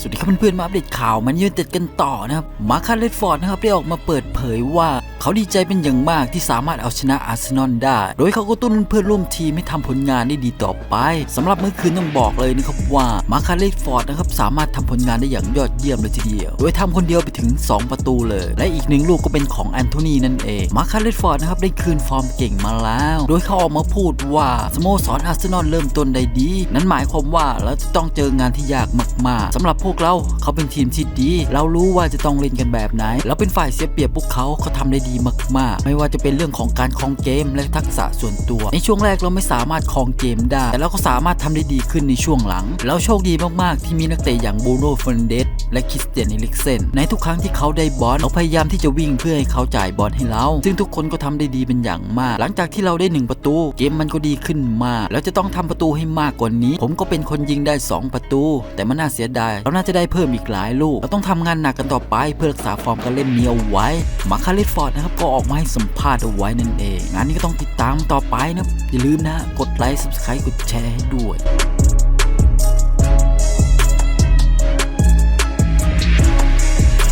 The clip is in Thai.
สวัสดีครับเพื่อนๆมาอัปเดตข่าวมันยูไนเต็ดกันต่อนะครับมาคาเลดฟอร์ดนะครับได้ออกมาเปิดเผยว่า เขาดีใจเป็นอย่างมากที่สามารถเอาชนะอาร์เซนอลได้ โดยเขาก็ตุ้นเพื่อนร่วมทีมให้ทำผลงานได้ดีต่อไปสำหรับเมื่อคืนต้องบอกเลยนะครับว่ามาคาเลดฟอร์ดนะครับสามารถทำผลงานได้อย่างยอดเยี่ยมเลยทีเดียว โดยทำคนเดียวไปถึง 2 ประตูเลย และอีกหนึ่งลูกก็เป็นของแอนโทนีนั่นเองมาคาเลดฟอร์ดนะครับได้คืนฟอร์มเก่งมาแล้ว โดยเขาออกมาพูดว่าสโมสรอาร์เซนอลเริ่มต้นได้ดี นั่นหมายความว่าเราจะต้องเจองานที่ยากมากๆสำหรับพวกเราเขาเป็นทีมที่ดี เรารู้ว่าจะต้องเล่นกันแบบไหน เราเป็นฝ่ายเสียเปรียบพวกเขาเขาทำได้ดีมากๆ ไม่ว่าจะเป็นเรื่องของการคลองเกมและทักษะส่วนตัว ในช่วงแรกเราไม่สามารถคลองเกมได้ แต่เราก็สามารถทำได้ดีขึ้นในช่วงหลัง เราโชคดีมากๆ ที่มีนักเตะอย่างบูโน่เฟรนเดส และคริสเตียนเอลิกเซนในทุกครั้งที่เขาได้บอลเราพยายามที่จะวิ่งเพื่อให้เขาจ่ายบอลให้เรา ซึ่งทุกคนก็ทำได้ดีเป็นอย่างมาก หลังจากที่เราได้หนึ่งประตู เกมมันก็ดีขึ้นมากแล้วจะต้องทำประตูให้มากกว่านี้ ผมก็เป็นคนยิงได้ 2 ประตู แต่มันน่าเสียดายเราน่าจะได้เพิ่มอีกหลายลูกเราต้องทำงานหนักกันต่อไปเพื่อรักษาฟอร์มการเล่นเนี้เอาไว้มาคาเลฟอร์ดนะครับก็ออกมาให้สัมภาษณ์เอาไว้นั่นเองงานนี้ก็ต้องติดตามต่อไปนะอย่าลืมนะกดไลค์ subscribe กดแชร์ให้ด้วย